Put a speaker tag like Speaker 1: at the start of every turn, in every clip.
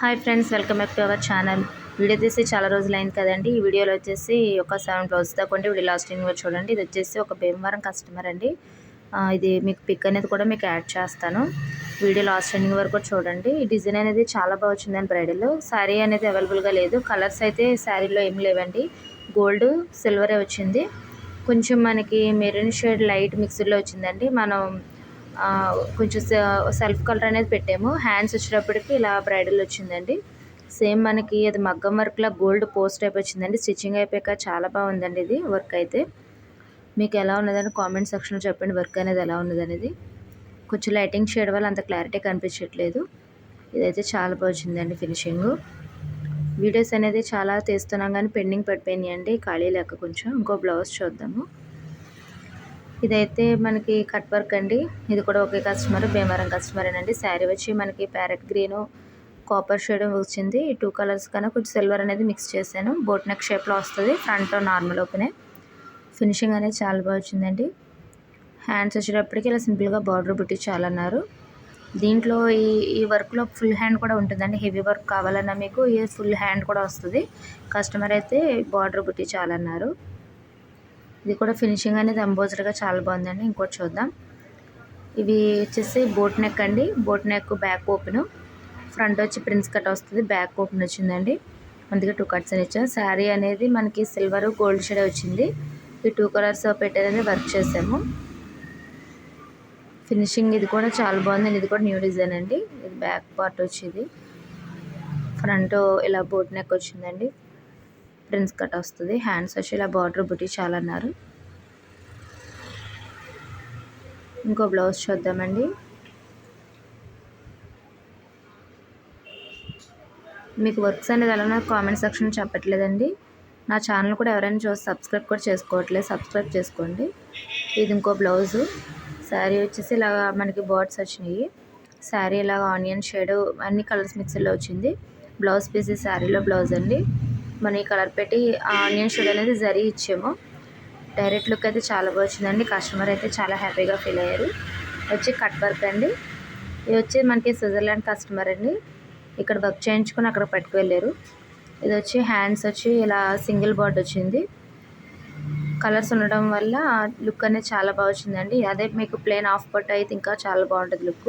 Speaker 1: Hi friends welcome back to our channel. Video తీసి చాలా రోజులు అయింది కదండి. ఈ వీడియోలో వచ్చేసి ఒక సెవెన్ బ్లౌజ్ దాకా ఉంటే వీడియో లాస్ట్ కూడా చూడండి. ఇది వచ్చేసి ఒక భీమవరం కస్టమర్ అండి. ఇది మీకు పిక్ అనేది కూడా మీకు యాడ్ చేస్తాను. వీడియో లాస్ట్ ఎండింగ్ వరకు చూడండి. ఈ డిజైన్ అనేది చాలా బాగా వచ్చిందండి బ్రైడల్ శారీ అనేది అవైలబుల్గా లేదు. కలర్స్ అయితే శారీలో ఏం లేవండి. గోల్డ్ సిల్వరే వచ్చింది. కొంచెం మనకి మెరూన్ షేడ్ లైట్ మిక్స్డ్లో వచ్చిందండి. మనం కొంచెం సెల్ఫ్ కలర్ అనేది పెట్టాము. హ్యాండ్స్ వచ్చేటప్పటికి ఇలా బ్రైడల్ వచ్చిందండి. సేమ్ మనకి అది మగ్గం వర్క్లా గోల్డ్ పోస్ట్ టైప్ వచ్చిందండి. స్టిచ్చింగ్ అయిపోయాక చాలా బాగుందండి ఇది వర్క్ అయితే. మీకు ఎలా ఉన్నదని కామెంట్ సెక్షన్లో చెప్పండి. వర్క్ అనేది ఎలా ఉన్నదనేది. కొంచెం లైటింగ్ షేడ్ వల్ల అంత క్లారిటీ కనిపించట్లేదు. ఇదైతే చాలా బాగా ఫినిషింగ్. వీడియోస్ అనేది చాలా తీస్తున్నాం కానీ పెండింగ్ పడిపోయినాయండి. ఖాళీ లేక కొంచెం. ఇంకో బ్లౌజ్ చూద్దాము. ఇదైతే మనకి కట్ వర్క్ అండి. ఇది కూడా ఒకే కస్టమర్ భీమవరం కస్టమర్ అండి శారీ వచ్చి మనకి ప్యారెట్ గ్రీన్ కాపర్ షేడ్ వచ్చింది. ఈ టూ కలర్స్ కన్నా కొంచెం సిల్వర్ అనేది మిక్స్ చేశాను. బోట్ నెక్ షేప్లో వస్తుంది. ఫ్రంట్ నార్మల్ ఓపెనే ఫినిషింగ్ అనేది చాలా బాగా వచ్చిందండి. హ్యాండ్స్ వచ్చేటప్పటికి ఇలా సింపుల్గా బార్డర్ పెట్టించాలన్నారు దీంట్లో ఈ ఈ వర్క్లో ఫుల్ హ్యాండ్ కూడా ఉంటుందండి. హెవీ వర్క్ కావాలన్నా మీకు ఈ ఫుల్ హ్యాండ్ కూడా వస్తుంది. కస్టమర్ అయితే బార్డర్ పెట్టించాలన్నారు ఇది కూడా ఫినిషింగ్ అనేది ఎంబోజర్గా చాలా బాగుందండి. ఇంకోటి చూద్దాం. ఇవి వచ్చేసి బోట్ నెక్ అండి. Boat neck back open front వచ్చి ప్రిన్స్ కట్ వస్తుంది. బ్యాక్ ఓపెన్ వచ్చిందండి. అందుకే టూ కట్స్ అని ఇచ్చాం. శారీ అనేది మనకి సిల్వర్ గోల్డ్ షేడ్ వచ్చింది. ఈ టూ కలర్స్ పెట్టేది వర్క్ చేసాము. ఫినిషింగ్ ఇది కూడా చాలా బాగుంది. ఇది కూడా న్యూ డిజైన్ అండి. ఇది బ్యాక్ పార్ట్ వచ్చేది. ఫ్రంట్ ఇలా బోట్ నెక్ వచ్చిందండి. ప్రిన్స్ కట్ వస్తుంది. హ్యాండ్స్ వచ్చి ఇలా బార్డర్ బుట్టి చాలా అన్నారు ఇంకో బ్లౌజ్ చూద్దామండి. మీకు వర్క్స్ అనేది ఎలా కామెంట్ సెక్షన్ చెప్పట్లేదండి. నా ఛానల్ కూడా ఎవరైనా చూసి సబ్స్క్రైబ్ కూడా చేసుకోవట్లేదు. సబ్స్క్రైబ్ చేసుకోండి. ఇది ఇంకో బ్లౌజు శారీ వచ్చేసి ఇలా మనకి బార్డ్స్ వచ్చినాయి. శారీ ఇలా ఆనియన్ షేడ్ అన్ని కలర్స్ మిక్సర్లో వచ్చింది. బ్లౌజ్ పీస్ ఈ శారీలో బ్లౌజ్ అండి. మనం ఈ కలర్ పెట్టి ఆనియన్ షేడ్ అనేది జరి ఇచ్చాము. డైరెక్ట్ లుక్ అయితే చాలా బాగా వచ్చిందండి కస్టమర్ అయితే చాలా హ్యాపీగా ఫీల్ అయ్యారు. వచ్చి కట్ వర్క్ అండి. ఇది వచ్చి మనకి స్విట్జర్లాండ్ కస్టమర్ అండి. ఇక్కడ వర్క్ చేయించుకొని అక్కడ పట్టుకు వెళ్ళారు ఇది వచ్చి హ్యాండ్స్ వచ్చి ఇలా సింగిల్ బార్డ్ వచ్చింది. కలర్స్ ఉండడం వల్ల లుక్ అనేది చాలా బాగా వచ్చిందండి అదే మీకు ప్లెయిన్ ఆఫ్ పట్ అయితే ఇంకా చాలా బాగుంటుంది లుక్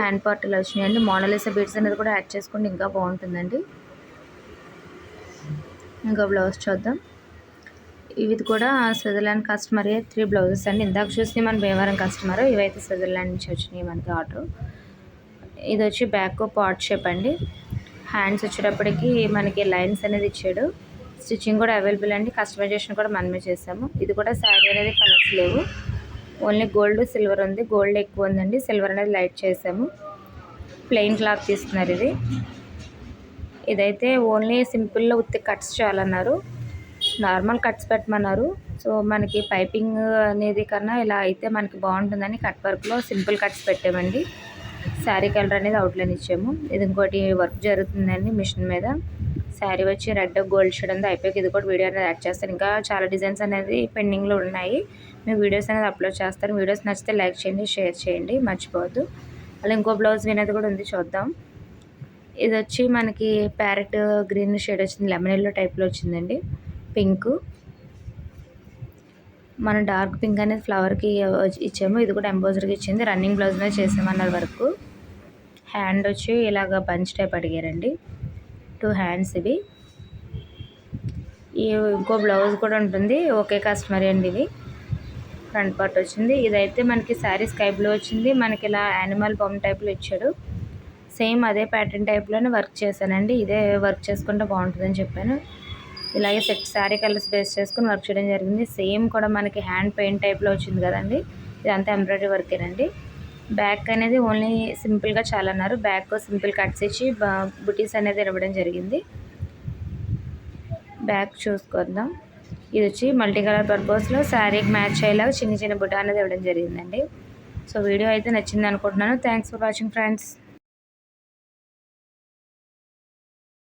Speaker 1: హ్యాండ్ పార్ట్ ఇలా వచ్చినాయండి. మోనలిసా బీడ్స్ అనేది కూడా యాడ్ చేసుకుంటే ఇంకా బాగుంటుందండి. ఇంకో బ్లౌజ్ చూద్దాం. ఇవి కూడా స్విట్జర్లాండ్ కస్టమర్ త్రీ బ్లౌజెస్ అండి. ఇందాక చూసి మన భీమవరం కస్టమర్ ఇవైతే స్విట్జర్లాండ్ నుంచి వచ్చినాయి మనకి ఆర్డర్ ఇది వచ్చి బ్యాక్ పార్ట్ షేప్ అండి. హ్యాండ్స్ వచ్చేటప్పటికి మనకి లైన్స్ అనేది ఇచ్చాడు. స్టిచ్చింగ్ కూడా అవైలబుల్ అండి. కస్టమైజేషన్ కూడా మనమే చేసాము. ఇది కూడా శారీ అనేది కలర్స్ లేవు. ఓన్లీ గోల్డ్ సిల్వర్ ఉంది. గోల్డ్ ఎక్కువ ఉందండి. సిల్వర్ అనేది లైట్ చేసాము. ప్లెయిన్ క్లాత్ తీసుకున్నారు ఇది. ఇదైతే ఓన్లీ సింపుల్లో ఉత్తి కట్స్ చాలన్నారు నార్మల్ కట్స్ పెట్టమన్నారు. సో మనకి పైపింగ్ అనేది కన్నా ఇలా అయితే మనకి బాగుంటుందని కట్ వర్క్లో సింపుల్ కట్స్ పెట్టామండి. శారీ కలర్ అనేది అవుట్లైన్ ఇచ్చాము. ఇది ఇంకోటి వర్క్ జరుగుతుందండి మిషన్ మీద. శారీ వచ్చి రెడ్ గోల్డ్ షేడ్ అంతా అయిపోయి ఇది కూడా వీడియో అనేది యాడ్ చేస్తాను. ఇంకా చాలా డిజైన్స్ అనేది పెండింగ్లో ఉన్నాయి. మేము వీడియోస్ అనేది అప్లోడ్ చేస్తాను వీడియోస్ నచ్చితే లైక్ చేయండి షేర్ చేయండి. మర్చిపోవద్దు. అలా ఇంకో బ్లౌజ్ వినేది కూడా ఉంది చూద్దాం. ఇది వచ్చి మనకి ప్యారెట్ గ్రీన్ షేడ్ వచ్చింది లెమన్ ఎల్లో టైప్లో వచ్చిందండి. పింక్. మన డార్క్ పింక్ అనేది ఫ్లవర్కి ఇచ్చాము. ఇది కూడా ఎంబోజర్కి ఇచ్చింది. రన్నింగ్ బ్లౌజ్ మీద చేసామన్నారు వరకు. హ్యాండ్ వచ్చి ఇలాగ బంచ్ టైప్ అడిగారండి. టూ హ్యాండ్స్ ఇవి. ఈ ఇంకో బ్లౌజ్ కూడా ఉంటుంది. ఒకే కస్టమర్ అండి ఇవి ఫ్రంట్ పార్ట్ వచ్చింది. ఇదైతే మనకి శారీ స్కై బ్లూ వచ్చింది. మనకి ఇలా యానిమల్ బొమ్మ టైప్లో ఇచ్చాడు. సేమ్ అదే ప్యాటర్న్ టైప్లోనే వర్క్ చేశానండి. ఇదే వర్క్ చేసుకుంటే బాగుంటుందని చెప్పాను. ఇలాగే సెట్ శారీ కలర్స్ బేస్ చేసుకుని వర్క్ చేయడం జరిగింది. సేమ్ కూడా మనకి హ్యాండ్ పెయింట్ టైప్లో వచ్చింది కదండి. ఇదంతా ఎంబ్రాయిడరీ వర్కేనండి బ్యాక్ అనేది ఓన్లీ సింపుల్గా చాలా అన్నారు బ్యాక్ సింపుల్ కట్స్ ఇచ్చి బుటీస్ అనేది ఇవ్వడం జరిగింది. బ్యాక్ చూసుకుందాం. ఇది వచ్చి మల్టీ కలర్ పర్పస్లో శారీకి మ్యాచ్ అయ్యేలాగా చిన్న చిన్న బుట్ట అనేది ఇవ్వడం జరిగిందండి. సో వీడియో అయితే నచ్చింది అనుకుంటున్నాను. Thanks for watching friends